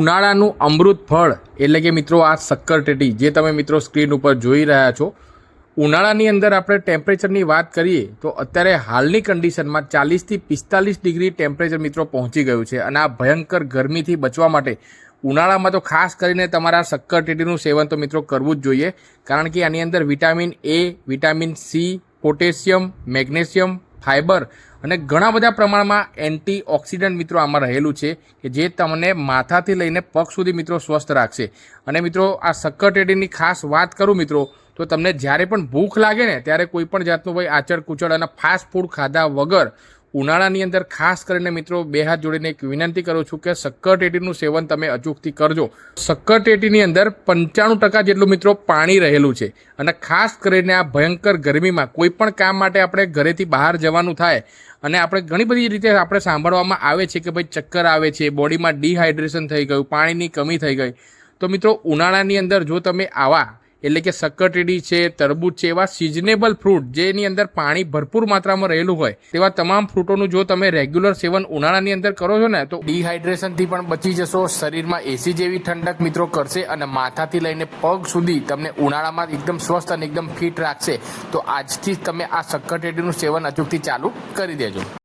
ઉનાળાનું અમૃત ફળ, એટલે કે મિત્રો આ શક્કરટેટી જે તમે મિત્રો સ્ક્રીન ઉપર જોઈ રહ્યા છો, ઉનાળાની અંદર આપણે ટેમ્પરેચરની વાત કરીએ, તો અત્યારે હાલની કન્ડિશનમાં ચાલીસથી પિસ્તાલીસ ડિગ્રી ટેમ્પરેચર મિત્રો પહોંચી ગયું છે. અને આ ભયંકર ગરમીથી બચવા માટે ઉનાળામાં તો ખાસ કરીને તમારા શક્કરટેટીનું સેવન તો મિત્રો કરવું જ જોઈએ, કારણ કે આની અંદર vitamin A vitamin C potassium magnesium fibre અને ઘણા બધા પ્રમાણમાં એન્ટી ઓક્સિડન્ટ મિત્રો આમાં રહેલું છે કે જે તમને માથાથી લઈને પગ સુધી મિત્રો સ્વસ્થ રાખશે. અને મિત્રો આ સક્કરટેડીની ખાસ વાત કરું મિત્રો, તો તમને જ્યારે પણ ભૂખ લાગે ને, ત્યારે કોઈ પણ જાતનું ભાઈ આચળ કુચળ અને ફાસ્ટ ફૂડ ખાધા વગર ઉનાળાની અંદર ખાસ કરીને મિત્રો બે હાથ જોડીને એક વિનંતી કરું છું કે સક્કરટેટીનું સેવન તમે અચૂકથી કરજો. સક્કરટેટીની અંદર પંચાણું ટકા જેટલું મિત્રો પાણી રહેલું છે અને ખાસ કરીને આ ભયંકર ગરમીમાં કોઈ પણ કામ માટે આપણે ઘરેથી બહાર જવાનું થાય અને આપણે ઘણી બધી રીતે આપણે સાંભળવામાં આવે છે કે ભાઈ ચક્કર આવે છે, બોડીમાં ડિહાઇડ્રેશન થઈ ગયું, પાણીની કમી થઈ ગઈ. તો મિત્રો ઉનાળાની અંદર જો તમે આવા એટલે કે સક્કરટેડી છે, તરબૂચ છે, એવા સિઝનેબલ ફ્રૂટ જેની અંદર પાણી ભરપૂર માત્રામાં રહેલું હોય, તેવા તમામ ફ્રૂટોનું જો તમે રેગ્યુલર સેવન ઉનાળાની અંદર કરો છો ને, તો ડિહાઇડ્રેશનથી પણ બચી જશો. શરીરમાં એસી જેવી ઠંડક મિત્રો કરશે અને માથાથી લઈને પગ સુધી તમને ઉનાળામાં એકદમ સ્વસ્થ અને એકદમ ફિટ રાખશે. તો આજથી તમે આ સક્કરટેડીનું સેવન અચૂકથી ચાલુ કરી દેજો.